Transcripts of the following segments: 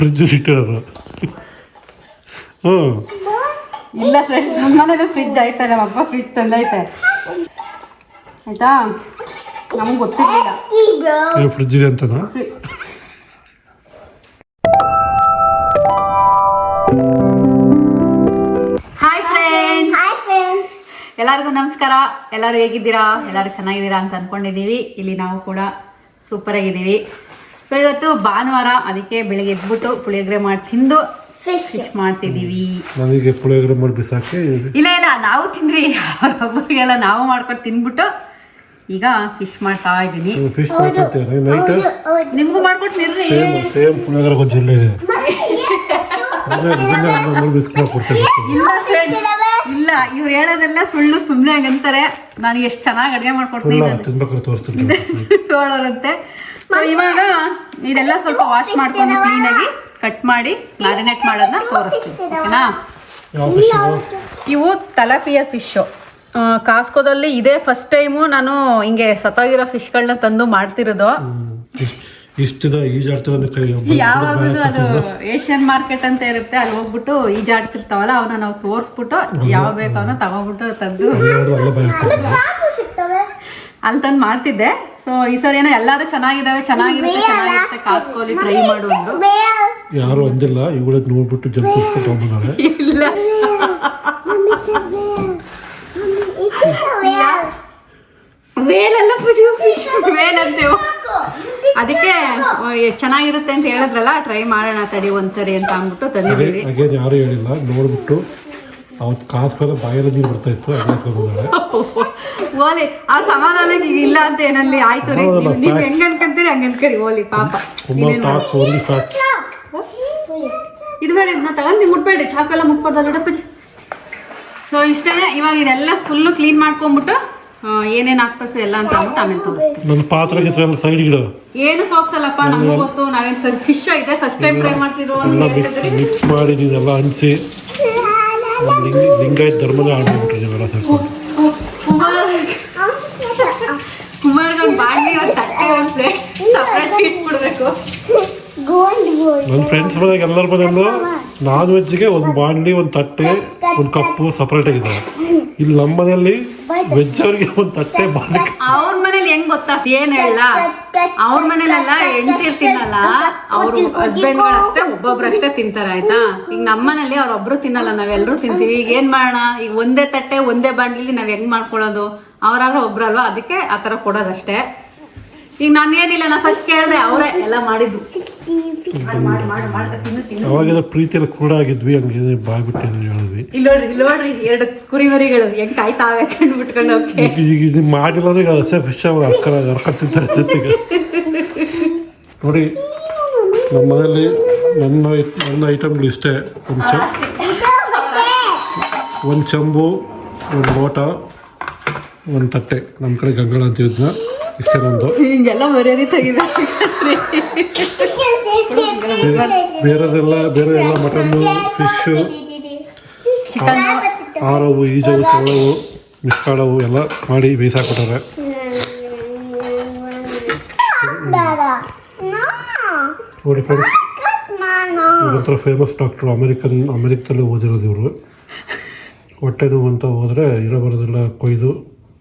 Fridge ಇಟ್ಟಿರೋರು ಹ್ಞೂ ಇಲ್ಲ friends ನಮ್ಮನೇಲಿ ಫ್ರಿಜ್ ಐತೆ ನಮ್ಮ ಅಪ್ಪ ಫ್ರಿಜ್ ತಂದೈತೆ. ಆಯ್ತಾ? ನಮಗೆ ಗೊತ್ತಿರಲಿಲ್ಲ. ಫ್ರಿಜ್ ಇದೆ ಅಂತ ಹಾಯ್ ಫ್ರೆಂಡ್ಸ್ ಹಾಯ್ ಫ್ರೆಂಡ್ಸ್ ಎಲ್ಲರಿಗೂ ನಮಸ್ಕಾರ. ಎಲ್ಲರೂ ಹೇಗಿದ್ದೀರಾ? ಎಲ್ಲರೂ ಚೆನ್ನಾಗಿದ್ದೀರಾ ಅಂತ ಅನ್ಕೊಂಡಿದ್ದೀವಿ. ಇಲ್ಲಿ ನಾವು ಕೂಡ ಸೂಪರ್ ಆಗಿದ್ದೀವಿ. ಸೊ ಇವತ್ತು ಭಾನುವಾರ ಅದಕ್ಕೆ ಬೆಳಿಗ್ಗೆ ಎದ್ಬಿಟ್ಟು ಪುಳಿಯೋಗರೆ ಮಾಡಿ ತಿಂದು. ಫಿಶ್ ಮಾಡ್ತಿದ್ದೀವಿ. ನನಗೆ ಪುಳಿಯೋಗರೆ ಮಾಡಿ ಬಿಸಾಕಿ ಇಲ್ಲ ಇಲ್ಲ ನಾವು ತಿಂದ್ವಿ. ಒಬ್ಬರಿಗೆಲ್ಲ ನಾವು ಮಾಡ್ಕೊಂಡು ತಿಂದ್ಬಿಟ್ಟು ಈಗ ಫಿಶ್ ಮಾಡ್ತಾ ಇದ್ದೀನಿ. ಫಿಶ್ ನೈಟ್ ನಿಮ್ಗೂ ಮಾಡ್ಕೊಟ್ಟು ನಿಲ್ರಿ ಸೇಮ್ ಪುಳಿಯೋಗರೆ ಇದೆ. ಇಲ್ಲ ಇವ್ರು ಹೇಳೋದೆಲ್ಲ ಸುಳ್ಳು ಸುಮ್ಮನೆ ಹಂಗಂತಾರೆ. ನಾನು ಎಷ್ಟು ಚೆನ್ನಾಗಿ ಅಡುಗೆ ಮಾಡ್ಕೊಡ್ತೀನಿ ನೋಡೋರಂತೆ. ಸೊ ಇವಾಗ ಇದೆಲ್ಲ ಸ್ವಲ್ಪ ವಾಶ್ ಮಾಡ್ಕೊಂಡು ಕ್ಲೀನಾಗಿ ಕಟ್ ಮಾಡಿ ಮ್ಯಾರಿನೇಟ್ ಮಾಡೋದನ್ನ ತೋರಿಸ್ತೀನಿ ಓಕೆನಾ? ಇವು? ತಲಪಿಯ ಫಿಶ್ಶು ಕಾಸ್ಕೋದಲ್ಲಿ ಇದೇ ಫಸ್ಟ್ ಟೈಮು ನಾನು ಹಿಂಗೆ ಸತ್ತೋಗಿರೋ ಫಿಶ್ಗಳನ್ನ ತಂದು ಮಾಡ್ತಿರೋದು. ಯಾವಾಗಲೂ ಅದು ಏಷ್ಯನ್ ಮಾರ್ಕೆಟ್ ಅಂತ ಇರುತ್ತೆ ಅಲ್ಲಿ ಹೋಗ್ಬಿಟ್ಟು ಈಜಾಡ್ತಿರ್ತಾವಲ್ಲ ಅವನ್ನ ನಾವು ತೋರಿಸ್ಬಿಟ್ಟು ಯಾವ ಬೇಕು ಅವನ್ನ ತಗೊಬಿಟ್ಟು ತಂದು ಅಲ್ಲಿ ತಂದು ಮಾಡ್ತಿದ್ದೆ. ಸೊ ಈ ಸರಿ ಏನೋ ಎಲ್ಲಾರು ಚೆನ್ನಾಗಿದಾವೆ ಚೆನ್ನಾಗಿರುತ್ತೆ ಚೆನ್ನಾಗಿರುತ್ತೆ ಕಾಸ್ಕೋಲಿ ಟ್ರೈ ಮಾಡೋದು ಯಾರು ಅಂದಿಲ್ಲ ಇವುಗಳನ್ನ ನೋಡ್ಬಿಟ್ಟು ಜನ ಸುರಿಸ್ಕೊಂಡು ಇಲ್ಲ. ವೇಲೆಲ್ಲ ಪೂಜೆ ಫಿಶ್ ವೇಲ್ ಅಂತೇವು ಅದಕ್ಕೆ ಚೆನ್ನಾಗಿರುತ್ತೆ ಅಂತ ಹೇಳಿದ್ರಲ್ಲ ಟ್ರೈ ಮಾಡೋಣ ತಡಿ ಒಂದ್ಸರಿ ಅಂತ ಅಂದ್ಬಿಟ್ಟು ಅದೇ ತಂದಿದ್ದೀವಿ. ಯಾರು ಹೇಳಿಲ್ಲ ನೋಡ್ಬಿಟ್ಟು ಅವತ್ತು ಕಾಸು ಮೇಲೆ ಬಾಯಲ್ಲಿ ನೀರು ಬರ್ತಾ ಇತ್ತು ಓಲಿ ಆ ಸಮಾಧಾನ ಈಗ ಇಲ್ಲ ಅಂತ ಏನಲ್ಲಿ? ಆಯ್ತು ರೀ ಹೌದಲ್ಲ, ನೀವು- ನೀವು facts. ಹೆಂಗ್ ಅನ್ಕೊಂತೀರಿ ಹಂಗ ಅನ್ಕರಿ ಓಲಿ ಪಾಪ. ಕುಮಾರ್ ಟಾಕ್ಸ್ ಓನ್ಲಿ ಫ್ಯಾಕ್ಟ್ಸ್ ಇದು ಬೇಡ ಇದನ್ನ ತಗೊಂಡು ನೀವು ಮುಟ್ಬೇಡಿ ಚಾಕೆಲ್ಲ ಮುಟ್ಬಾರ್ದಲ್ಲ ಡಪ್ಪಜಿ. ಸೊ ಇಷ್ಟೇ ಇವಾಗ ಇದೆಲ್ಲ ಫುಲ್ಲು ಕ್ಲೀನ್ ಮಾಡ್ಕೊಂಬಿಟ್ಟು ಏನೇನು ಹಾಕ್ಬೇಕು ಎಲ್ಲ ಅಂತ ಅಂದ್ಬಿಟ್ಟು ಆಮೇಲೆ ತೋರಿಸ್ತೀನಿ. ನನ್ನ ಪಾತ್ರೆ ಗಿತ್ರ ಎಲ್ಲ ಸೈಡ್ ಗಿಡ ಏನು ಸೋಕ್ಸಲ್ಲಪ್ಪ ನಮಗೂ ಗೊತ್ತು ನಾವೇನ್ ಫಿಶ್ ಇದೆ ಫಸ್ಟ್ ಟೈಮ್ ಟ್ರೈ ಮಾಡ್ತಿದ್ರು ಅಂತ ಎಲ್ಲ ಮಿಕ್ಸ್ ಮಿಕ್ಸ್ ಮಾಡಿ ನೀವೆಲ್ಲ ಹಂಚಿ ಲಿಂಗ ಲಿಂಗಾಯತ್ ಧರ್ಮದ ಆಡ್ಬಿಟ್ರಿ ನೀವೆಲ್ಲ ಸೇರ್ಕೊಂಡು ಒಂದು ಬಾಂಡ್ಲಿ ಒಂದು ತಟ್ಟೆ ಒಂದು ಪ್ಲೇಟ್ ಸಪ್ರೇಟ್ ಇಟ್ಬಿಡ್ಬೇಕು. ಗೋಲ್ಡ್ ಗೋಲ್ಡ್ ನನ್ನ ಫ್ರೆಂಡ್ಸ್ ಮನೆಗೆ ಎಲ್ಲರ ಮನೆಯಲ್ಲೂ ನಾನ್ ವೆಜ್ಗೆ ಒಂದು ಬಾಂಡ್ಲಿ ಒಂದು ತಟ್ಟೆ ಒಂದು ಕಪ್ಪು ಸಪ್ರೇಟ್ ಆಗಿದೆ ಇಲ್ಲಿ ನಮ್ಮ ಮನೆಯಲ್ಲಿ ವೆಜ್ ಅವ್ರಿಗೆ ಒಂದು ತಟ್ಟೆ ಬಾಳೆ ಅವ್ರ ಮನೇಲಿ ಹೆಂಗ್ ಗೊತ್ತಾ ಏನ್ ಹೇಳ? ಅವ್ರ ಮನೇಲೆಲ್ಲ ಹೆಂಡತಿ ತಿನ್ನಲ್ಲ ಅವ್ರ ಹಸ್ಬೆಂಡ್ ಅಷ್ಟೇ ಒಬ್ಬೊಬ್ರು ಅಷ್ಟೇ ತಿಂತಾರೆ ಆಯ್ತಾ? ಈಗ ನಮ್ಮ ಮನೇಲಿ ಅವ್ರೊಬ್ರು ತಿನ್ನಲ್ಲ ನಾವೆಲ್ಲರೂ ತಿಂತೀವಿ. ಈಗ ಏನ್ ಮಾಡೋಣ? ಈಗ ಒಂದೇ ತಟ್ಟೆ ಒಂದೇ ಬಾಂಡ್ಲಿ ನಾವ್ ಹೆಂಗ್ ಮಾಡ್ಕೊಳೋದು ಅವ್ರಾದ್ರೆ ಒಬ್ರಲ್ವಾ? ಅದಕ್ಕೆ ಆ ಥರ ಕೊಡೋದಷ್ಟೇ. ಈಗ ನಾನು ಏನಿಲ್ಲ ನಾ ಫಸ್ಟ್ ಕೇಳಿದೆ ಅವರೇ ಎಲ್ಲ ಮಾಡಿದ್ದು. ಅವಾಗೆಲ್ಲ ಪ್ರೀತಿಯಲ್ಲಿ ಕೂಡ ಆಗಿದ್ವಿ ಹಂಗೆ ಬಾಯ್ಬಿಟ್ಟು ಹೇಳಿದ್ವಿ ಇಲ್ಲಿ ನೋಡ್ರಿ ಇಲ್ಲಿ ನೋಡ್ರಿ ಎರಡು ಕುರಿಮರಿಗಳು ಹೆಂಗ್ ಕಾಯ್ತಾವೆ ಕಂಡು ಬಿಟ್ಕೊಂಡು ಹೋಗಿ ಈಗ ಇದು ಮಾಡಿಲ್ಲ ಹಸೆ ಫಿಶ್ ಅರ್ಕ ಅರ್ಕ ತಿಂತಾರೆ ಜೊತೆಗೆ. ನೋಡಿ ನಮ್ಮ ಮನೆಯಲ್ಲಿ ನನ್ನ ನನ್ನ ಐಟಮ್ಗಳು ಇಷ್ಟೇ. ಒಂದು ಚ ಒಂದು ಚಂಬು ಒಂದು ಲೋಟ ಒಂದು ತಟ್ಟೆ. ನಮ್ಮ ಕಡೆ ಗಂಗಳ ಅಂತಿದ್ನ ಇಷ್ಟೇ ನಮ್ಮದು ಹಿಂಗೆಲ್ಲ ಮರ್ಯಾದೆ ತೆಗಿಬೇಕು ಬೇರೆದೆಲ್ಲ ಬೇರೆ ಎಲ್ಲ ಮಟನ್ನು ಫಿಶ್ಶು ಆರವು ಈಜವು ಚಳವು ಮಿಸ್ಕಾಳವು ಎಲ್ಲ ಮಾಡಿ ನೋ ನೋಡಿ ಫ್ರೆಂಡ್ಸ್ ಒಂಥರ ಫೇಮಸ್ ಡಾಕ್ಟ್ರು ಅಮೆರಿಕನ್ ಅಮೆರಿಕದಲ್ಲೇ ಓದಿರೋದು ಇವರು. ಹೊಟ್ಟೆ ನೋವು ಅಂತ ಹೋದರೆ ಇರೋ ಬರೋದೆಲ್ಲ ಕೊಯ್ದು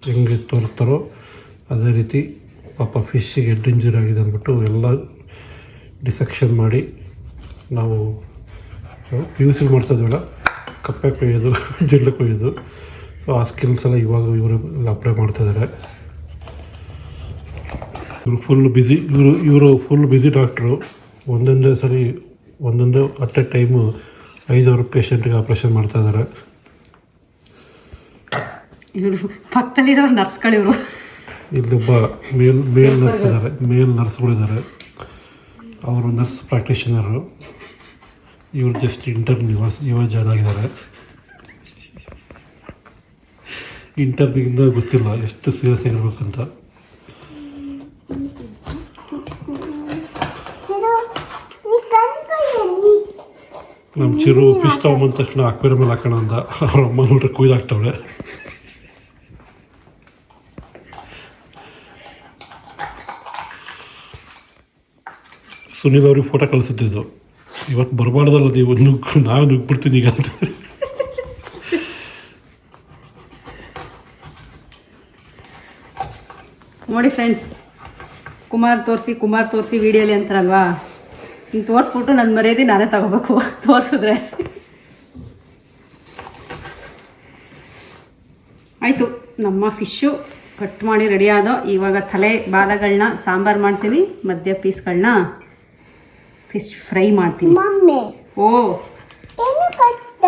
ಹೆಂಗೆ ತೋರಿಸ್ತಾರೋ ಅದೇ ರೀತಿ ಪಾಪ ಫಿಶ್ಶಿಗೆ ಹೆಡ್ ಇಂಜುರಿ ಆಗಿದೆ ಅಂದ್ಬಿಟ್ಟು ಎಲ್ಲ ಡಿಸೆಕ್ಷನ್ ಮಾಡಿ ನಾವು ಪಿ ಯು ಸಿ ಮಾಡ್ತಿದ್ವಲ್ಲ ಕಪ್ಪೆ ಕೊಯ್ಯೋದು, ಜಿಲ್ಲೆ ಕೊಯ್ಯೋದು. ಸೊ ಆ ಸ್ಕಿಲ್ಸ್ ಎಲ್ಲ ಇವಾಗ ಇವರು ಅಪ್ಲೈ ಮಾಡ್ತಿದ್ದಾರೆ ಇವರು ಫುಲ್ ಬ್ಯುಸಿ ಇವರು ಇವರು ಫುಲ್ ಬ್ಯುಸಿ ಡಾಕ್ಟ್ರು ಒಂದೊಂದೇ ಸರಿ, ಒಂದೊಂದೇ ಅಟ್ ಎ ಟೈಮು ಐದಾರು ಪೇಷಂಟ್ಗೆ ಆಪ್ರೇಷನ್ ಮಾಡ್ತಾ ಇದ್ದಾರೆ ಇವರು ಪಕ್ಕದಲ್ಲಿರೋ ನರ್ಸ್ಗಳು ಇವರು ಇಲ್ಲೊಬ್ಬ ಮೇಲ್ ಮೇಲ್ ನರ್ಸ್ ಇದ್ದಾರೆ ಮೇಲ್ ನರ್ಸ್ಗಳಿದ್ದಾರೆ. ಅವರು ನರ್ಸ್ ಪ್ರಾಕ್ಟೀಷನರು. ಇವರು ಜಸ್ಟ್ ಇಂಟರ್ನ್ ಇವಾಗ ಇವಾಗ ಜಾಯ್ನ್ ಆಗಿದ್ದಾರೆ ಇಂಟರ್ನಿಂದ ಗೊತ್ತಿಲ್ಲ ಎಷ್ಟು ಸೀರಿಯಸ್ ಆಗಿರ್ಬೇಕಂತ. ನಮ್ಮ ಚಿರು ಫಿಶ್ ತಗೊಂಬಂದ ತಕ್ಷಣ ಅಕ್ವೇರ ಮೇಲೆ ಹಾಕೋಣ ಅಂತ. ಅವ್ರ ಅಮ್ಮ ನೋಡ್ರೆ ಕುಯ್ದಾಕ್ತಾವಳೆ ಸುನಿಲ್ ಅವ್ರಿಗೆ ಫೋಟೋ ಕಳಿಸುತ್ತಿದ್ದು ಇವತ್ತು ಬರಬಾರ್ದಲ್ಲ ನೀವು ನುಗ್ಗು, ನಾವು ನುಗ್ಬಿಡ್ತೀನಿ ಈಗ ಅಂತ. ನೋಡಿ ಫ್ರೆಂಡ್ಸ್ ಕುಮಾರ್ ತೋರಿಸಿ ಕುಮಾರ್ ತೋರಿಸಿ ವೀಡಿಯೋಲಿ ಅಂತಾರಲ್ವಾ? ಹಿಂಗೆ ತೋರಿಸ್ಬಿಟ್ಟು ನನ್ನ ಮರ್ಯಾದೆ ನಾನೇ ತಗೋಬೇಕು ತೋರಿಸಿದ್ರೆ. ಆಯಿತು, ನಮ್ಮ ಫಿಶ್ಶು ಕಟ್ ಮಾಡಿ ರೆಡಿ ಆದೋ. ಇವಾಗ ತಲೆ ಬಾಲಗಳನ್ನ ಸಾಂಬಾರು ಮಾಡ್ತೀನಿ, ಮಧ್ಯ ಪೀಸ್ಗಳನ್ನ ಫಿಶ್ ಫ್ರೈ ಮಾಡ್ತೀನಿ. ಮಮ್ಮಿ ಓ. ಏನು ಕಟ್ಟ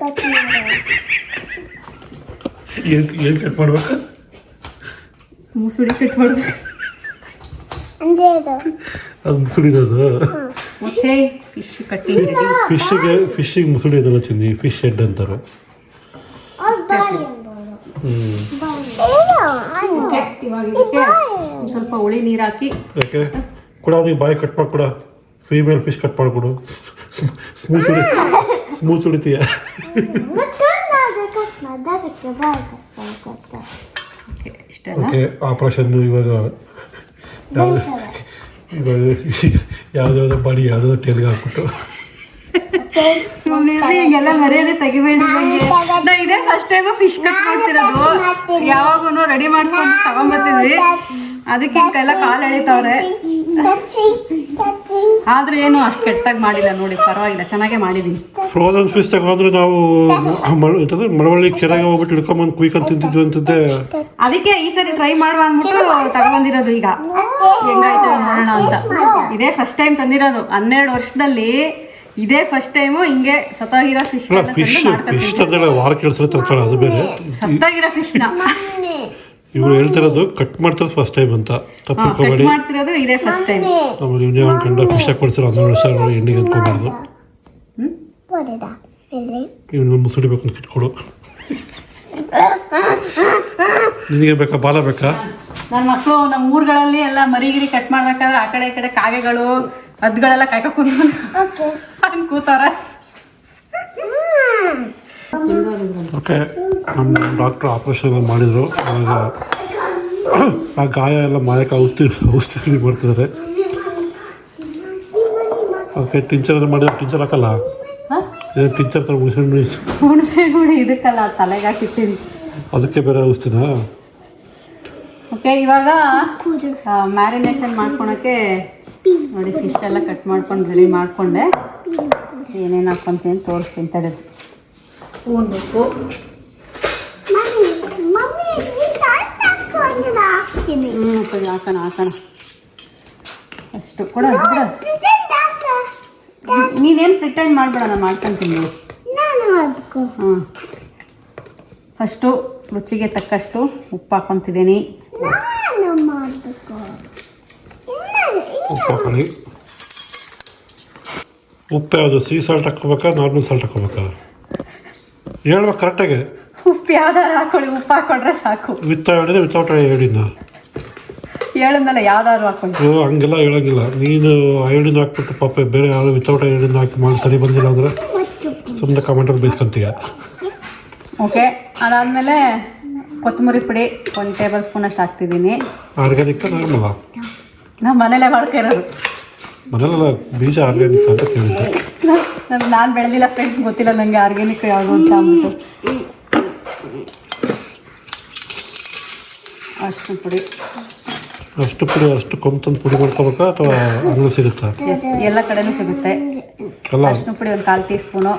ಕಟ್ ಮಾಡು. ಏನು ಏನು ಕಟ್ ಮಾಡ್ಬೇಕು? ಮುಸುಡಿ ಕಟ್ ಮಾಡ್ಬೇಕು. ಅಂದ್ರೆ ಅದು ಅದು ಮುಸುಳಿದದು ಓಕೆ ಫಿಶ್ ಕಟ್ಟಿಂಗ್ ರೆಡಿ ಫಿಶ್ಶಿಗೆ ಫಿಶ್ಶಿಗೆ ಮುಸುಳಿ ಇದೆಲ್ಲ ಚಿನ್ನಿ ಫಿಶ್ ಹೆಡ್ ಅಂತಾರೆ. ಅದು ಇವಾಗ ಇದಕ್ಕೆ ಸ್ವಲ್ಪ ಉಳಿ ನೀರು ಹಾಕಿ. ಕೂಡ ಅವನಿಗೆ ಬಾಯಿ ಕಟ್ ಮಾಡ್ಕೊಡ ಫೀಮೇಲ್ ಫಿಶ್ ಕಟ್ ಮಾಡಿಕೊಡು. ಸ್ಮೂತ್ ಉಳಿ ಸ್ಮೂತ್ ಉಳಿತೀಯ ಓಕೆ ಆಪ್ರೇಷನ್ನು ಇವಾಗ ಯಾವುದು ಇವಾಗ ಯಾವುದಾವ್ದೋ ಬಾಡಿ ಯಾವ್ದಾದ್ರು ಟೇಲ್ಗೆ ಹಾಕ್ಬಿಟ್ಟು. ಹಿಂಗೆಲ್ಲ ಮರ್ಯಾದೆ ತೆಗಿಬೇಡಿ ನಾ ಇದೇ ಫಸ್ಟ್ ಟೈಮ್ ಫಿಶ್ ಕಟ್ ಮಾಡ್ತಿರೋದು. ಯಾವಾಗೂ ರೆಡಿ ಮಾಡ್ಕೊಂಡು ತಗೊಂಬರ್ತಿದ್ವಿ ಅದಕ್ಕೆ ಕಾಲ್ ಕಾಲು ಎಳಿತಾವ್ರೆ. ಆದ್ರೂ ಏನು ಅಷ್ಟು ಕೆಟ್ಟಾಗಿ ಮಾಡಿಲ್ಲ ನೋಡಿ ಪರವಾಗಿಲ್ಲ ಚೆನ್ನಾಗೇ ಮಾಡಿದೀನಿ. ಫ್ರೋಜನ್ ಫಿಶ್ ತಗೊಂಡ್ರೆ ನಾವು ಮಳವಳ್ಳಿ ಕೆರೆಗೆ ಹೋಗ್ಬಿಟ್ಟು ಹಿಡ್ಕೊಂಬಂದು ಕುಯ್ಕೊಂಡು ತಿಂತಿದ್ವಿ ಅಂತಂದೆ ಅದಕ್ಕೆ ಈ ಸರಿ ಟ್ರೈ ಮಾಡುವ ಅಂದ್ಬಿಟ್ಟು ತಗೊಂಡಿರೋದು ಈಗ. ಹೆಂಗಾಯ್ತು ನೋಡೋಣ ಅಂತ. ಇದೇ ಫಸ್ಟ್ ಟೈಮ್ ತಂದಿರೋದು. ಹನ್ನೆರಡು ವರ್ಷದಲ್ಲಿ ಇದೇ ಫಸ್ಟ್ ಟೈಮು ಹಿಂಗೆ ಸತ್ತಾಗಿರೋ ಫಿಶ್ ಫಿಶ್ ಫಿಶ್ ತಂದೇಳ ವಾರ ಕೆಲಸ ತರ್ತಾಳೆ ಅದು ಬೇರೆ. ಸತ್ತಾಗಿರೋ ಫಿಶ್ನ ಇವ್ರು ಹೇಳ್ತಿರೋದು ಕಟ್ ಮಾಡ್ತಿರೋದು ಫಸ್ಟ್ ಟೈಮ್ ಅಂತ. ತಪ್ಪು ಕಬಡ್ಡಿ ಮಾಡ್ತಿರೋದು ಇದೇ ಫಸ್ಟ್ ಟೈಮ್ ಆಮೇಲೆ ಇವನೇ ಅನ್ಕೊಂಡ ಫಿಶ್ ಕೊಡ್ಸಿರೋ ಹನ್ನೆರಡು ವರ್ಷ ನೋಡಿ ಎಣ್ಣೆಗೆ ಅಂದ್ಕೊಬಾರ್ದು. ಇವನು ಮುಸುಡಿಬೇಕು ಅಂತ ಕಿಟ್ಕೊಡು ನಿನಗೆ ಬೇಕಾ ಬಾಲ ಬೇಕಾ? ನನ್ನ ಮಕ್ಕಳು ನಮ್ಮ ಊರುಗಳಲ್ಲಿ ಎಲ್ಲ ಮರಿಗಿರಿ ಕಟ್ ಮಾಡ್ಬೇಕಾದ್ರೆ ಆ ಕಡೆ ಈ ಕಡೆ ಕಾಗೆಗಳು ಅದ್ಗಳೆಲ್ಲ ಕಾಯ್ಕ ಕೂತಾರ ಓಕೆ ಹಂಗೆ ಕೂತಾರೆ. ಓಕೆ ನಮ್ಮ ಡಾಕ್ಟ್ರು ಆಪ್ರೇಷನ್ ಎಲ್ಲ ಮಾಡಿದರು. ಆವಾಗ ಆ ಗಾಯ ಎಲ್ಲ ಮಾಯಕ್ಕೆ ಔಷಧಿ ಔಷಧಿ ಮಾಡ್ತಿದ್ದಾರೆ ಅದಕ್ಕೆ ಟಿಂಚರ್ ಮಾಡಿದ್ರೆ ಟಿಂಚರ್ ಹಾಕಲ್ಲ? ಏನು ಟಿಂಚರ್ ಥರ ಉಸಿರು ಹುಣಸೆ ಹುಳಿ ಇದಕ್ಕಲ್ಲ ತಲೆಗೆ ಹಾಕಿರ್ತೀನಿ ಅದಕ್ಕೆ ಬೇರೆ ಔಷಧಿನಾ? ಓಕೆ ಇವಾಗ ಮ್ಯಾರಿನೇಷನ್ ಮಾಡ್ಕೊಳಕ್ಕೆ ನೋಡಿ ಫಿಶ್ ಎಲ್ಲ ಕಟ್ ಮಾಡ್ಕೊಂಡು ರೆಡಿ ಮಾಡಿಕೊಂಡೆ. ಏನೇನು ಹಾಕ್ಕೊಂತೀನಿ ಅಂತ ತೋರಿಸ್ತೀನಿ ತಡೆ. ಸ್ಪೂನ್ ಬೇಕು ಮಮ್ಮಿ ಮಮ್ಮಿ ನೀ ಸಣ್ಣ ಹಾಕ್ಕೊಂಡಿದ್ದ ಹಾಕ್ತೀನಿ ಹ್ಞೂ ಸರಿ ಹಾಕೋಣ ಹಾಕೋಣ. ಅಷ್ಟು. ಕೂಡ ನೀನೇನು ಪ್ರಿಟೈನ್ ಮಾಡಬೇಡ ನಾನು ಮಾಡ್ಕೊಂತೀನಿ ನೋಡು. ನಾನು ಮಾಡ್ಬೇಕು ಹಾಂ ಫಸ್ಟು ರುಚಿಗೆ ತಕ್ಕಷ್ಟು ಉಪ್ಪು ಹಾಕೊತಿದ್ದೀನಿ. ನಾನು ಮಾಡಬೇಕು. ಇನ್ನು ಉಪ್ಪು ಹಾಕೊಳ್ಳಿ. ಉಪ್ಪು ಯಾವುದು ಸೀ ಸಾಲ್ಟ್ ಹಾಕೋಬೇಕಾ ನಾರ್ಮಲ್ ಸಾಲ್ಟ್ ಹಾಕೋಬೇಕಾ ಹೇಳ್ಬೇಕು ಕರೆಕ್ಟಾಗಿ ಉಪ್ಪು ಯಾವ್ದಾರು ಹಾಕೊಳ್ಳಿ ಉಪ್ಪು ಹಾಕೊಂಡ್ರೆ ಸಾಕು. ವಿತ್ ಹೇಳಿದ್ರೆ ವಿತೌಟ್ ಹೇಳಿನ ಹೇಳಿದ್ಮೇಲೆ ಯಾವ್ದಾದ್ರು ಹಾಕೊಂಡು ಓ ಹಂಗೆಲ್ಲ ಹೇಳಂಗಿಲ್ಲ. ನೀನು ಐಡಿನ ಹಾಕ್ಬಿಟ್ಟು ಪಾಪ ಬೇರೆ ಯಾರು ವಿತೌಟ್ ಐಡಿನ ಹಾಕಿ ಮಾಡಿ ಸರಿ ಬಂದಿಲ್ಲ ಅಂದರೆ ಸುಮ್ಮನೆ ಕಮೆಂಟಲ್ಲಿ ಬೇಯಿಸ್ಕೊಂತೀಯ. ಓಕೆ ಅದಾದಮೇಲೆ ಕೊತ್ತಂಬರಿ ಪುಡಿ ಒಂದು ಟೇಬಲ್ ಸ್ಪೂನ್ ಅಷ್ಟು ಹಾಕ್ತಿದ್ದೀನಿ. ಆರ್ಗ್ಯಾನಿಕ್ ನಾರ್ಮಲ್ ನಮ್ಮ ಮನೇಲೇ ಮಾಡ್ಕೊಂಡಿರೋದು ಮನೇಲೆಲ್ಲ ಬೀಜ ಆರ್ಗ್ಯಾನಿಕ್ ಅಂತ ಕೇಳಿದ್ದೆ. ನಾನು ನಾನು ಬೆಳೆದಿಲ್ಲ ಫ್ರೆಂಡ್ಸ್ ಗೊತ್ತಿಲ್ಲ ನನಗೆ ಆರ್ಗ್ಯಾನಿಕ್ ಯಾವುದು ಅಂತ ಅಂದ್ಬಿಟ್ಟು. ಅಷ್ಟು ಪುಡಿ. ಅಷ್ಟು ಪುಡಿ ಅಷ್ಟು ಕೊಂಬ್ ತಂದು ಪುಡಿ ಮಾಡ್ಕೋಬೇಕಾ ಅಥವಾ ಅಂಗಡಿ ಸಿಗುತ್ತಾ? ಎಸ್ ಎಲ್ಲ ಕಡೆನೂ ಸಿಗುತ್ತೆ. ಅಲ್ಲ. ಅಷ್ಟು ಪುಡಿ ಒಂದು ಕಾಲು ಟೀ ಸ್ಪೂನು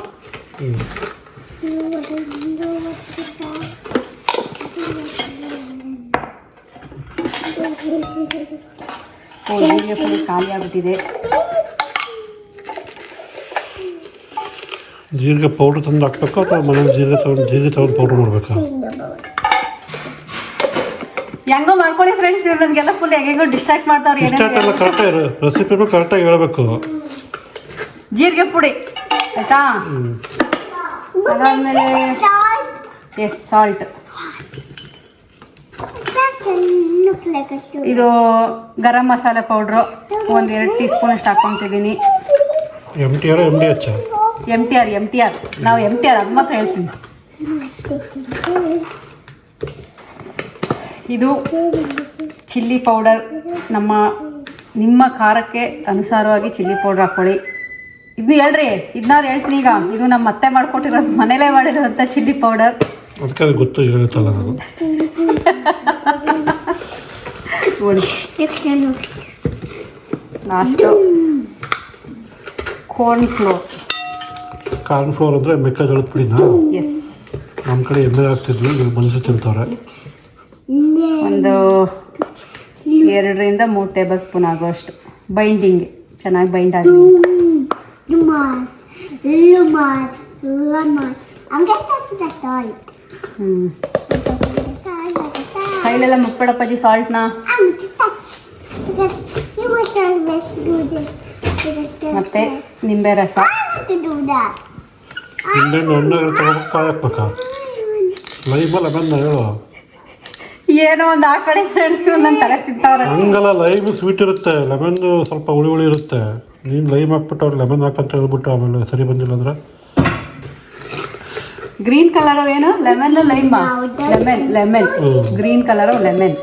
ಓ ಜೀರಿಗೆ ಪುಡಿ ಖಾಲಿ ಆಗ್ಬಿಟ್ಟಿದೆ. ಜೀರಿಗೆ ಪೌಡ್ರ್ ತಂದು ಹಾಕ್ಬೇಕಾ ಅಥವಾ ಮನೇಲಿ ಜೀರಿಗೆ ತಗೊಂಡು ಜೀರಿಗೆ ತಗೊಂಡು ಪೌಡ್ರ್ ಮಾಡಬೇಕಾ? ಹೆಂಗೋ ಮಾಡ್ಕೊಳ್ಳಿ ಫ್ರೆಂಡ್ಸ್ ಇವ್ರು ನನಗೆಲ್ಲ ಫುಲ್ ಹೆಂಗೆಂಗೋ ಡಿಸ್ಟ್ರಾಕ್ಟ್ ಮಾಡ್ತಾವ್ರಿ ಇಷ್ಟ ಏನೇನು ಎಲ್ಲ ಕರೆಕ್ಟಾಗಿ ರೆಸಿಪಿನೂ ಕರೆಕ್ಟಾಗಿ ಹೇಳ್ಬೇಕು. ಜೀರಿಗೆ ಪುಡಿ ಆಯ್ತಾ? ಅದಾದ್ಮೇಲೆ ಎಸ್ ಸಾಲ್ಟ್. ಇದು ಗರಂ ಮಸಾಲೆ ಪೌಡ್ರು ಒಂದು ಎರಡು ಟೀ ಸ್ಪೂನ್ ಅಷ್ಟು ಹಾಕ್ಕೊತಿದ್ದೀನಿ. M T R M D H M T R M T R ನಾವು ಎಂ ಟಿ ಆರ್ ಅದು ಮಾತ್ರ ಹೇಳ್ತೀನಿ ಇದು ಚಿಲ್ಲಿ ಪೌಡರ್. ನಮ್ಮ ನಿಮ್ಮ ಖಾರಕ್ಕೆ ಅನುಸಾರವಾಗಿ ಚಿಲ್ಲಿ ಪೌಡ್ರ್ ಹಾಕ್ಕೊಳ್ಳಿ. ಇದನ್ನ ಹೇಳ್ರಿ ಇದನ್ನಾರು ಹೇಳ್ತೀನಿ ಈಗ. ಇದು ನಮ್ಮ ಅತ್ತೆ ಮಾಡ್ಕೊಟ್ಟಿರೋದು ಮನೇಲೇ ಮಾಡಿರೋಂಥ ಚಿಲ್ಲಿ ಪೌಡರ್. ಅದಕ್ಕೆ ಅದು ಗೊತ್ತು ಹೇಳ್ತಲ್ಲ ನಾನು. Last corn flour corn flour ಅಂದರೆ ಮೆಕ್ಕೆಜೋಳದ ಪುಡಿನ? ಎಸ್ ನಮ್ಮ ಕಡೆ ಎಮ್ಮೆ ಹಾಕ್ತಿದ್ವಿ ಇಲ್ಲಿ ಮನುಷ್ಯ ತಿಂತವ್ರೆ. ಒಂದು ಎರಡರಿಂದ ರಿಂದ 3 ಟೇಬಲ್ ಸ್ಪೂನ್ ಆಗುವಷ್ಟು. ಬೈಂಡಿಂಗ್ ಚೆನ್ನಾಗಿ ಬೈಂಡ್ ಆಗಿ ಯಮ್ಮ ಯಮ್ಮ ಯಮ್ಮ ಅಂಗೆ ತಾಸದ ಸಾಯ್ತ ಮತ್ತೆ ನಿಂಬೆ ರಸ. ನಿಂಬೆಣ್ಣ ಒಣ್ಣೆ ಕಡಕಕ ಏನೋ ಒಂದು ಆಕಡೆ ಫ್ರೆಂಡ್ಸ್ ನನ್ನ ತಲೆ ತಿಂತವ್ರೆ. ಹಂಗಲ್ಲ ಲೈಮ್ ಸ್ವೀಟ್ ಇರುತ್ತೆ ಲೆಮನ್ ಸ್ವಲ್ಪ ಹುಳಿ ಹುಳಿ ಇರುತ್ತೆ. ನೀನು ಲೈಮ್ ಹಾಕ್ಬಿಟ್ಟು ಅವ್ರು ಲೆಮನ್ ಹಾಕಂತ ಹೇಳ್ಬಿಟ್ಟು ಆಮೇಲೆ ಸರಿ ಬಂದಿಲ್ಲ ಅಂದ್ರೆ? ಗ್ರೀನ್ ಕಲರ್ ಏನು? Lemon lime lemon lemon green colour lemon.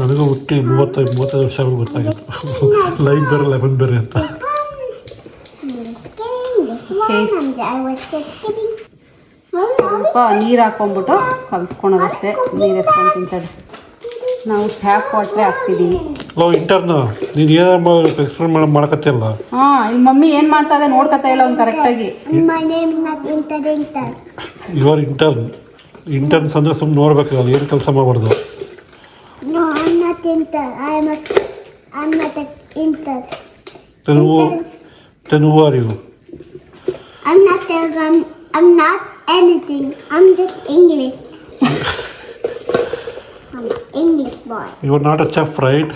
ನನಗೂ ಹುಟ್ಟಿ ಮೂವತ್ತೈದು ಮೂವತ್ತೈದು ವರ್ಷ ಗೊತ್ತಾಗಿತ್ತು. ಲೈಮ್ ಬೇರೆ ಲೆಮನ್ ಬೇರೆ ಅಂತ. ಸ್ವಲ್ಪ ನೀರು ಹಾಕೊಂಡ್ಬಿಟ್ಟು ಕಲ್ಸ್ಕೊಳ್ಳೋದಷ್ಟೇ ನೀರು ಎತ್ಕೊಂಡು ತಿಂತದೆ ನಾವು ಟ್ಯಾಪ್ ಕೊಟ್ಟರೆ ಹಾಕ್ತಿದ್ದೀವಿ ಓ ಇಂಟರ್ನ ನೀನು ಏನೋ ಎಕ್ಸ್ಪ್ಲೇನ್ ಮಾಡ್ಕತ್ತಿಲ್ಲ ಹಾಂ ಇಲ್ಲಿ ಮಮ್ಮಿ ಏನು ಮಾಡ್ತಾ ಇದೆ ನೋಡ್ಕೊತಾ ಇಲ್ಲ ಅವ್ನು ಕರೆಕ್ಟಾಗಿ. ಯುವರ್ ಇಂಟರ್ನ್ ಇಂಟರ್ನ್ಸ್ ಅಂದರೆ ಸುಮ್ಮನೆ ನೋಡ್ಬೇಕು ಅದು ಏನು ಕೆಲಸ ಮಾಡಬಾರ್ದು. ತೆನು ತೆನು are you I'm not anything. I'm just English. I'm an English boy. You are not a chef right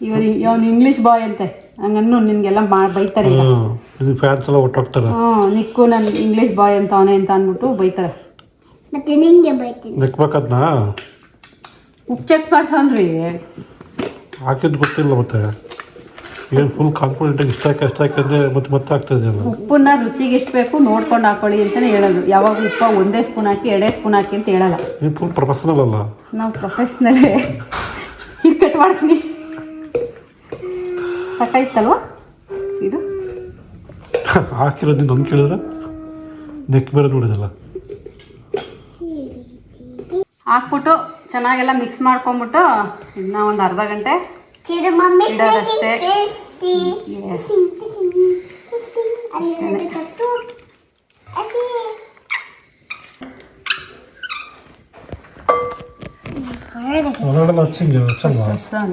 ಇವರು ಇವನು ಇಂಗ್ಲೀಷ್ ಬಾಯ್ ಅಂತೆ. ಹಂಗನ್ನು ನಿನಗೆಲ್ಲ ಮಾ ಬೈತಾರೆ ಈಗ ಹಾಂ ನಿನ್ನ ಫ್ಯಾನ್ಸ್ ಎಲ್ಲ ಒಟ್ಟೋಗ್ತಾರೆ ಹ್ಞೂ ನಿಕ್ಕು ನನ್ನ ಇಂಗ್ಲೀಷ್ ಬಾಯ್ ಅಂತ ಅವನೇ ಅಂತ ಅಂದ್ಬಿಟ್ಟು ಬೈತಾರೆ. ಮತ್ತೆ ನಿಂಗೆ ಬೈತೀನಿ. ನೆಕ್ಬೇಕದ್ನ? ಉಪ್ಪು ಚೆಕ್ ಮಾಡ್ತಾನ್ರಿ. ಹಾಕಿದ್ದು ಗೊತ್ತಿಲ್ಲ ಮತ್ತೆ. ಏನು ಫುಲ್ ಕಾನ್ಫಿಡೆಂಟಾಗಿ ಇಷ್ಟ ಹಾಕಿ ಅಷ್ಟು ಹಾಕಿ ಅಂದರೆ ಮತ್ತೆ ಮತ್ತೆ ಆಗ್ತದೆ ಉಪ್ಪನ್ನ ರುಚಿಗೆ ಎಷ್ಟು ಬೇಕು ನೋಡ್ಕೊಂಡು ಹಾಕೊಳ್ಳಿ ಅಂತಲೇ ಹೇಳೋದು. ಯಾವಾಗ ಉಪ್ಪ ಒಂದೇ ಸ್ಪೂನ್ ಹಾಕಿ ಎರಡೇ ಸ್ಪೂನ್ ಹಾಕಿ ಅಂತ ಹೇಳಲ್ಲ. ನೀನು ಫುಲ್ ಪ್ರೊಫೆಷನಲ್ ಅಲ್ಲ? ನಾವು ಪ್ರೊಫೆಷ್ನಲ್ಲೇ ಇದು ಕಟ್ ಮಾಡ್ತೀನಿ. ಸಾಕಾಯ್ತಲ್ವಾ? ಇದು? ಹಾಕಿರೋದು ನಂಗೆ ಕೇಳಿದ್ರೆ ನೆಕ್ ಬೇರೆ ನೋಡಿದಲ್ಲ. ಹಾಕ್ಬಿಟ್ಟು ಚೆನ್ನಾಗೆಲ್ಲ ಮಿಕ್ಸ್ ಮಾಡ್ಕೊಂಬಿಟ್ಟು ಇನ್ನೂ ಒಂದು ಅರ್ಧ ಗಂಟೆ ಇಡೋದಷ್ಟೇ.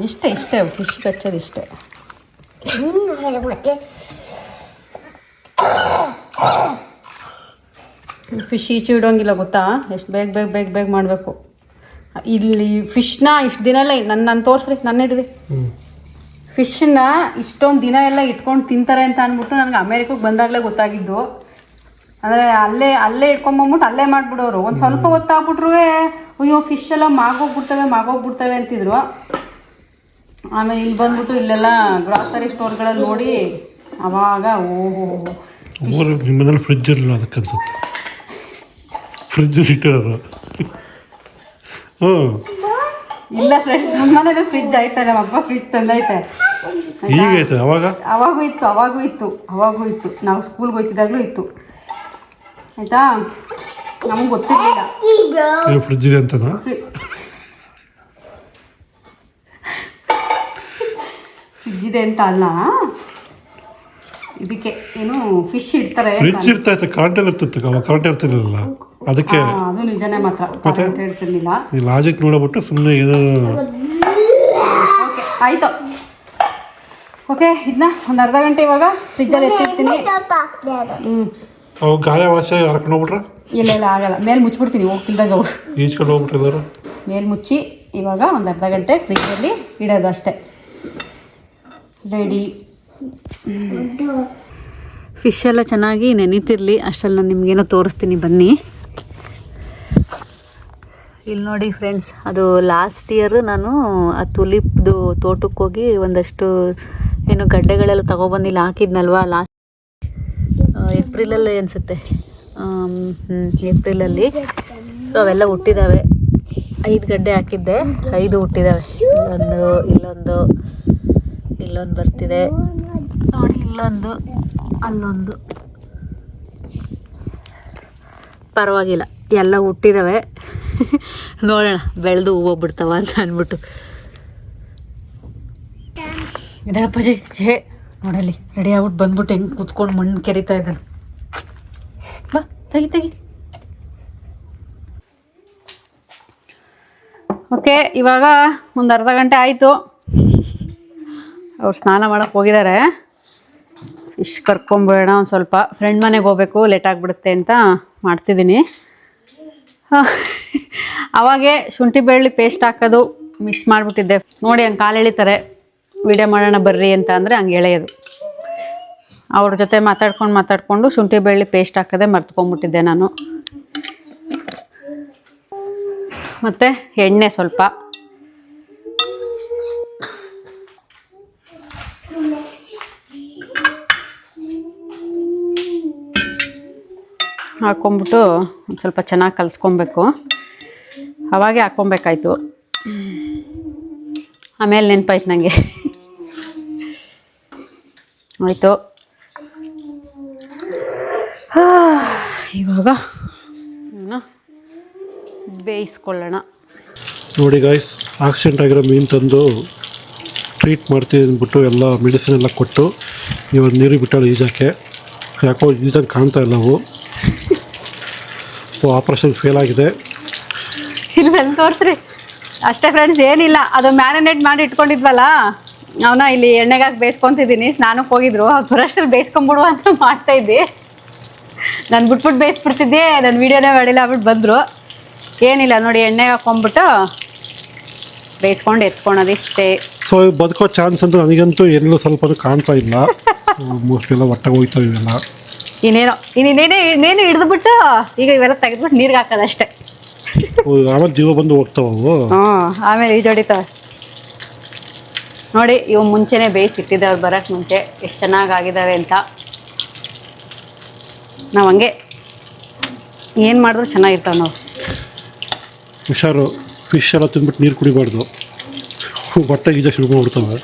ಇಷ್ಟೇ ಇಷ್ಟೇ ಫಿಶ್ ಕಚ್ಚೋದು ಇಷ್ಟೇ. ಫಿಶ್ ಈಚೆ ಇಡೋಂಗಿಲ್ಲ ಗೊತ್ತಾ? ಎಷ್ಟು ಬೇಗ ಬೇಗ ಬೇಗ ಬೇಗ ಮಾಡಬೇಕು. ಇಲ್ಲಿ ಫಿಶ್ನ ಇಷ್ಟು ದಿನ ಇಲ್ಲ ನನ್ನ ನಾನು ತೋರಿಸ್ರಿ ನನ್ನ ಹಿಡ್ರಿ. ಫಿಶ್ನ ಇಷ್ಟೊಂದು ದಿನ ಎಲ್ಲ ಇಟ್ಕೊಂಡು ತಿಂತಾರೆ ಅಂತ ಅಂದ್ಬಿಟ್ಟು ನನಗೆ ಅಮೇರಿಕಕ್ಕೆ ಬಂದಾಗಲೇ ಗೊತ್ತಾಗಿದ್ದು. ಅಂದರೆ ಅಲ್ಲೇ ಅಲ್ಲೇ ಇಟ್ಕೊಂಬಂದ್ಬಿಟ್ಟು ಅಲ್ಲೇ ಮಾಡಿಬಿಡೋರು. ಒಂದು ಸ್ವಲ್ಪ ಹೊತ್ತಾಗ್ಬಿಟ್ರು ಅಯ್ಯೋ ಫಿಶ್ ಎಲ್ಲ ಮಾಗೋಗ್ಬಿಡ್ತವೆ ಮಾಗೋಗ್ಬಿಡ್ತವೆ ಅಂತಿದ್ರು. ಆಮೇಲೆ ಇಲ್ಲಿ ಬಂದ್ಬಿಟ್ಟು ಇಲ್ಲೆಲ್ಲ ಗ್ರಾಸರಿ ಸ್ಟೋರ್ಗಳಲ್ಲಿ ನೋಡಿ ಅವಾಗ ಓಹೋ. ಫ್ರಿಜ್ ಮನೇಲಿ ಫ್ರಿಜ್ ಇರಲಿಲ್ಲ ಅದಕ್ಕೆ ಅನ್ಸುತ್ತೆ ಫ್ರಿಜ್ಜಲ್ಲಿ ಇಟ್ಟಿರೋರು. ಹ್ಞೂ ಇಲ್ಲ ಫ್ರೆಂಡ್ಸ್ ನಮ್ಮ ಮನೇಲಿ ಫ್ರಿಜ್ ಆಯ್ತಾ ನಮ್ಮಪ್ಪ ಫ್ರಿಜ್ ತಂದೈತೆ ಈಗೈತೆ ಅವಾಗ? ಅವಾಗೂ ಇತ್ತು ಅವಾಗೂ ಇತ್ತು ಅವಾಗೂ ಇತ್ತು. ನಾವು ಸ್ಕೂಲ್ಗೆ ಹೋಗ್ತಿದ್ದಾಗಲೂ ಇತ್ತು. ಆಯಿತಾ? ನಮಗೆ ಗೊತ್ತಿರಲಿಲ್ಲ. ಫ್ರಿಜ್ ಇದೆ ಅಂತ ಫ್ರಿಜ್ ಇದೆ ಅಂತ ಅಲ್ಲ? ಇದಕ್ಕೆ ಏನು ಫಿಶ್ ಇರ್ತಾರೆ ಫ್ರಿಜ್ ಇರ್ತಾ ಇತ್ತು ಕರೆಂಟಲ್ಲಿ ಇರ್ತಿತ್ತು ಅವಾಗ ಕರೆಂಟ್ ಇರ್ತಿರ್ಲಿಲ್ಲ. ಅದಕ್ಕೆ ಅದು ನಿಜನೇ ಮಾತ್ರ. ಹೇಳ್ತಿರ್ಲಿಲ್ಲ. ಈ ಲಾಜಿಕ್ ನೋಡಬಿಟ್ಟು ಸುಮ್ಮನೆ ಏನೋ ಓಕೆ ಆಯಿತು. ಓಕೆ ಇದನ್ನ ಒಂದು ಅರ್ಧ ಗಂಟೆ ಇವಾಗ ಫ್ರಿಜ್ಜಲ್ಲಿ ಎತ್ತಿರ್ತೀನಿ. ಹ್ಞೂ ಅವು ಗಾಯ ವಾಸಿ ಹರ್ಕೊಂಡು ಹೋಗ್ಬಿಟ್ರೆ? ಇಲ್ಲ ಇಲ್ಲ ಆಗಲ್ಲ. ಮೇಲೆ ಮುಚ್ಚಿಬಿಡ್ತೀನಿ ಹೋಗ್ತಿಲ್ದಾಗ ಅವು ಈಜ್ಕೊಂಡು ಹೋಗ್ಬಿಟ್ಟಿದ್ದಾರೆ ಮೇಲೆ ಮುಚ್ಚಿ ಇವಾಗ ಒಂದು ಅರ್ಧ ಗಂಟೆ ಫ್ರಿಜ್ಜಲ್ಲಿ ಇಡೋದು ಅಷ್ಟೇ. ರೆಡಿ ಫಿಶ್ ಎಲ್ಲ ಚೆನ್ನಾಗಿ ನೆನೀತಿರ್ಲಿ. ಅಷ್ಟರಲ್ಲಿ ನಾನು ನಿಮಗೇನೋ ತೋರಿಸ್ತೀನಿ ಬನ್ನಿ. ಇಲ್ಲಿ ನೋಡಿ ಫ್ರೆಂಡ್ಸ್ ಅದು ಲಾಸ್ಟ್ ಇಯರ್ ನಾನು ಆ ತುಲಿಪ್ದು ತೋಟಕ್ಕೆ ಹೋಗಿ ಒಂದಷ್ಟು ಏನು ಗಡ್ಡೆಗಳೆಲ್ಲ ತಗೊಬಂದು ಇಲ್ಲಿ ಹಾಕಿದ್ನಲ್ವ ಲಾಸ್ಟ್ ಏಪ್ರಿಲಲ್ಲಿ ಅನಿಸುತ್ತೆ. ಏಪ್ರಿಲಲ್ಲಿ. ಸೊ ಅವೆಲ್ಲ ಹುಟ್ಟಿದ್ದಾವೆ ಐದು ಗಡ್ಡೆ ಹಾಕಿದ್ದೆ, ಐದು ಹುಟ್ಟಿದ್ದಾವೆ ಇಲ್ಲೊಂದು ಇಲ್ಲೊಂದು ಇಲ್ಲೊಂದು ಬರ್ತಿದೆ. ನೋಡಿ, ಇಲ್ಲೊಂದು, ಅಲ್ಲೊಂದು. ಪರವಾಗಿಲ್ಲ, ಎಲ್ಲ ಹುಟ್ಟಿದಾವೆ. ನೋಡೋಣ ಬೆಳೆದು ಹೂವು ಬಿಡ್ತಾವ ಅಂತ ಅಂದ್ಬಿಟ್ಟು. ಇದಪ್ಪಾಜಿ ಹೇ ನೋಡಲ್ಲಿ ರೆಡಿ ಆಗ್ಬಿಟ್ಟು ಬಂದ್ಬಿಟ್ಟು ಹೆಂಗೆ ಕುತ್ಕೊಂಡು ಮಣ್ಣು ಕೆರಿತಾ ಇದ್ದಾನೆ. ಬಾ ತೆಗಿ ತೆಗಿ. ಓಕೆ ಇವಾಗ ಒಂದು ಅರ್ಧ ಗಂಟೆ ಆಯಿತು. ಅವ್ರು ಸ್ನಾನ ಮಾಡೋಕ್ಕೆ ಹೋಗಿದ್ದಾರೆ ಇಷ್ಟು ಕರ್ಕೊಂಬಿಡೋಣ ಒಂದು ಸ್ವಲ್ಪ. ಫ್ರೆಂಡ್ ಮನೆಗೆ ಹೋಗ್ಬೇಕು ಲೇಟ್ ಆಗಿಬಿಡುತ್ತೆ ಅಂತ ಮಾಡ್ತಿದ್ದೀನಿ. ಅವಾಗೆ ಶುಂಠಿ ಬೆಳ್ಳಿ ಪೇಸ್ಟ್ ಹಾಕೋದು ಮಿಸ್ ಮಾಡಿಬಿಟ್ಟಿದ್ದೆ. ನೋಡಿ ಹಂಗೆ ಕಾಲು ಎಳಿತಾರೆ. ವೀಡಿಯೋ ಮಾಡೋಣ ಬರ್ರಿ ಅಂತ ಅಂದರೆ ಹಂಗೆ ಎಳೆಯೋದು. ಅವ್ರ ಜೊತೆ ಮಾತಾಡ್ಕೊಂಡು ಮಾತಾಡಿಕೊಂಡು ಶುಂಠಿ ಬೆಳ್ಳಿ ಪೇಸ್ಟ್ ಹಾಕದೆ ಮರ್ತ್ಕೊಂಡ್ಬಿಟ್ಟಿದ್ದೆ ನಾನು. ಮತ್ತು ಎಣ್ಣೆ ಸ್ವಲ್ಪ. ಹಾಕ್ಕೊಂಬಿಟ್ಟು ಸ್ವಲ್ಪ ಚೆನ್ನಾಗಿ ಕಲಿಸ್ಕೊಬೇಕು. ಅವಾಗೆ ಹಾಕ್ಕೊಬೇಕಾಯ್ತು ಆಮೇಲೆ ನೆನಪಾಯ್ತು ನನಗೆ ಆಯಿತು. ಇವಾಗ ಬೇಯಿಸ್ಕೊಳ್ಳೋಣ. ನೋಡಿ ಗಾಯ್ಸ್ ಆಕ್ಸಿಡೆಂಟ್ ಆಗಿರೋ ಮೀನು ತಂದು ಟ್ರೀಟ್ ಮಾಡ್ತೀನಿ ಅಂದ್ಬಿಟ್ಟು ಎಲ್ಲ ಮೆಡಿಸಿನ್ ಎಲ್ಲ ಕೊಟ್ಟು, ಇವಾಗ ನೀರಿಗೆ ಬಿಟ್ಟಾಳು ಈಜಕ್ಕೆ ಯಾಕೋ ಈಜಾಗ ಕಾಣ್ತಾ ಇಲ್ಲ ಅವು. ಸೊ ಆಪ್ರೇಷನ್ ಫೇಲ್ ಆಗಿದೆ. ಇಲ್ಲಿ ತೋರಿಸ್ರಿ. ಅಷ್ಟೇ ಫ್ರೆಂಡ್ಸ್ ಏನಿಲ್ಲ. ಅದು ಮ್ಯಾರಿನೇಟ್ ಮಾಡಿ ಇಟ್ಕೊಂಡಿದ್ವಲ್ಲ ಅವನ ಇಲ್ಲಿ ಎಣ್ಣೆಗಾಗಿ ಬೇಯಿಸ್ಕೊತಿದ್ದೀನಿ. ಸ್ನಾನಕ್ಕೆ ಹೋಗಿದ್ರು. ಅವ್ರು ಬರೋಷ್ಟ್ರಲ್ಲಿ ಬೇಯಿಸ್ಕೊಂಬಿಡು ಅಂತ ಮಾಡ್ತಾ ಇದ್ದೆ. ನಾನು ಬಿಟ್ಬಿಟ್ಟು ಬೇಯಿಸ್ಬಿಡ್ತಿದ್ದೆ. ನನ್ನ ವೀಡಿಯೋನೇ ಮಾಡಿಲ್ಲ ಆಗ್ಬಿಟ್ಟು ಬಂದರು. ಏನಿಲ್ಲ ನೋಡಿ ಎಣ್ಣೆಗೆ ಹಾಕ್ಕೊಂಬಿಟ್ಟು ಬೇಯಿಸ್ಕೊಂಡು ಎತ್ಕೊಳೋದು ಇಷ್ಟೇ ಸೊ ಬದುಕೋ ಚಾನ್ಸ್ ಅಂತೂ ನನಗಂತೂ ಎಲ್ಲೂ ಸ್ವಲ್ಪ ಕಾಣ್ತಾ ಇಲ್ಲ. ಮೋಸ್ಟ್ಲಿ ಎಲ್ಲ ಒಟ್ಟಾಗಿ ಹೋಗ್ತಾ ಇವೆಲ್ಲ ಇನ್ನೇನೋ ಇನ್ನೇನೇ ಇನ್ನೇನು ಹಿಡಿದ್ಬಿಟ್ಟು ಈಗ ಇವೆಲ್ಲ ತೆಗೆದ್ಬಿಟ್ಟು ನೀರಿಗೆ ಹಾಕೋದು ಅಷ್ಟೇ. ಆಮೇಲೆ ಜೀವ ಬಂದು ಹೋಗ್ತಾವೆ ಹ್ಞೂ ಆಮೇಲೆ ಈಜೊಡಿತಾವೆ ನೋಡಿ ಇವು ಮುಂಚೆನೇ ಬೇಯಿಸಿಟ್ಟಿದ್ದೆ ಅವ್ರು ಬರೋಕ್ಕೆ ಮುಂಚೆ ಎಷ್ಟು ಚೆನ್ನಾಗಿ ಆಗಿದ್ದಾವೆ ಅಂತ. ನಾವು ಹಂಗೆ ಏನು ಮಾಡಿದ್ರು ಚೆನ್ನಾಗಿರ್ತಾವೆ ನಾವು ಹುಷಾರು ಫಿಶ್ ಎಲ್ಲ ತಿಂದ್ಬಿಟ್ಟು ನೀರು ಕುಡಿಬಾರ್ದು. ಬಟ್ಟೆ ಈಜ ಶುರು ಮಾಡ್ಬಿಡ್ತಾವ.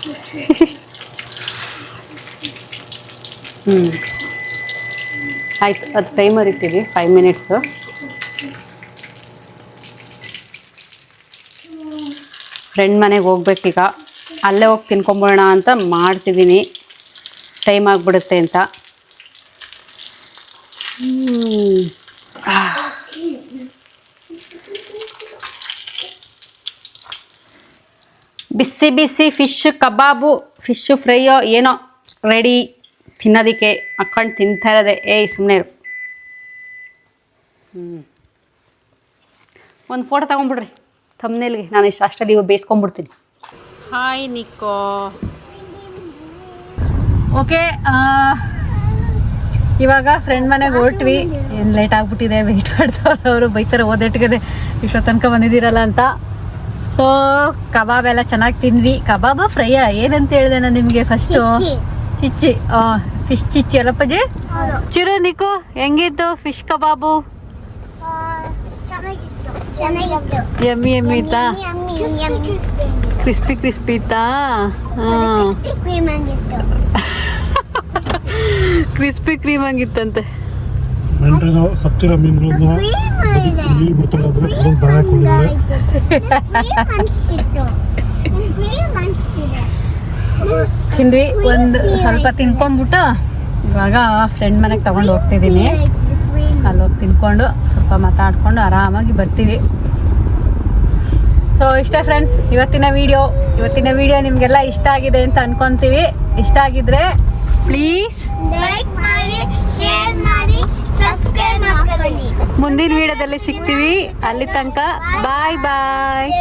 ಹ್ಞೂ ಆಯ್ತು, ಅದು ಟೈಮರ್ ಇರ್ತೀವಿ ಫೈವ್ ಮಿನಿಟ್ಸು ಫ್ರೆಂಡ್ ಮನೆಗೆ ಹೋಗ್ಬೇಕೀಗ ಅಲ್ಲೇ ಹೋಗಿ ತಿನ್ಕೊಂಬೋಣ ಅಂತ ಮಾಡ್ತಿದ್ದೀನಿ ಟೈಮ್ ಆಗಿಬಿಡುತ್ತೆ ಅಂತ. ಬಿಸಿ ಬಿಸಿ ಫಿಶ್ ಕಬಾಬು ಫಿಶ್ ಫ್ರೈಯೋ ಏನೋ ರೆಡಿ ತಿನ್ನೋದಕ್ಕೆ ಹಾಕೊಂಡು ತಿಂತಾ ಇರೋದೆ ಏಯ್ ಸುಮ್ಮನೆ ಇರು. ಹ್ಞೂ ಒಂದು ಫೋಟೋ ತಗೊಂಬಿಡ್ರಿ ತಮ್ಮನೇಲಿ ನಾನು ಇಷ್ಟು ಅಷ್ಟಲ್ಲಿ ಇವಾಗ ಬೇಯಿಸ್ಕೊಂಬಿಡ್ತೀನಿ ಹಾಯ್ ನಿಕ್ಕೋ ಓಕೆ ಇವಾಗ ಫ್ರೆಂಡ್ ಮನೆಗೆ ಹೊರಟ್ವಿ. ಏನು ಲೇಟ್ ಆಗಿಬಿಟ್ಟಿದೆ ವೆಯ್ಟ್ ಮಾಡ್ತಾರೆ ಅವರು ಬೈತಾರೆ ಓದೆಟ್ಗದೆ ಇಷ್ಟೋ ತನಕ ಬಂದಿದ್ದೀರಲ್ಲ ಅಂತ. ಸೊ ಕಬಾಬ್ ಎಲ್ಲ ಚೆನ್ನಾಗಿ ತಿಂದ್ವಿ. ಕಬಾಬ್ ಫ್ರೈಯಾ? ಏನಂತ ಹೇಳಿದೆ ನಾನು ನಿಮಗೆ first ಚಿಚ್ಚಿ ಫಿಶ್ ಚಿಚ್ಚಿ ಅಲ್ಲಪ್ಪಜಿ ಚಿರು ನಿಕು ಹೆಂಗಿತ್ತು ಫಿಶ್ ಕಬಾಬು ಚೆನ್ನಾಗಿತ್ತು ಚೆನ್ನಾಗಿತ್ತು ಎಮ್ಮಿ ಎಮ್ಮಿ ಇತ್ತಾ ಯಮ್ಮಿ ಯಮ್ಮಿ ಕ್ರಿಸ್ಪಿ ಕ್ರಿಸ್ಪಿ ಇತ್ತಾ ಹಾಂ ಕ್ರೀಮ್ ಆಗಿತ್ತು ಕ್ರಿಸ್ಪಿ ಕ್ರೀಮ್ ಹಂಗಿತ್ತಂತೆ ನೆಂಟ್ರೆ ನಾವು ಸತ್ತಿರೋ ಮೀನುಗಳನ್ನ ಬದುಕಿಸಿ ನೀರು ಬಿಡ್ತಾರೆ ಅಂದರೆ ಅದೊಂದು ಬಾಳೆ ಹಾಕೊಂಡಿದ್ದಾರೆ ತಿಂದ್ವಿ. ಒಂದು ಸ್ವಲ್ಪ ತಿನ್ಕೊಂಡ್ಬಿಟ್ಟು ಇವಾಗ ಫ್ರೆಂಡ್ ಮನೆಗೆ ತಗೊಂಡು ಹೋಗ್ತಿದ್ದೀನಿ. ಅಲ್ಲಿ ಹೋಗಿ ತಿನ್ಕೊಂಡು ಸ್ವಲ್ಪ ಮಾತಾಡ್ಕೊಂಡು ಆರಾಮಾಗಿ ಬರ್ತೀವಿ. ಸೊ ಇಷ್ಟೇ ಫ್ರೆಂಡ್ಸ್ ಇವತ್ತಿನ ವಿಡಿಯೋ ಇವತ್ತಿನ ವಿಡಿಯೋ ನಿಮಗೆಲ್ಲ ಇಷ್ಟ ಆಗಿದೆ ಅಂತ ಅನ್ಕೊಂತೀವಿ. ಇಷ್ಟ ಆಗಿದ್ರೆ ಪ್ಲೀಸ್ ಲೈಕ್ ಮಾಡಿ ಶೇರ್ ಮಾಡಿ ಸಬ್ಸ್ಕ್ರೈಬ್ ಮಾಡ್ಕೊಳ್ಳಿ. ಮುಂದಿನ ವಿಡಿಯೋದಲ್ಲಿ ಸಿಗ್ತೀವಿ. ಅಲ್ಲಿ ತನಕ ಬಾಯ್ ಬಾಯ್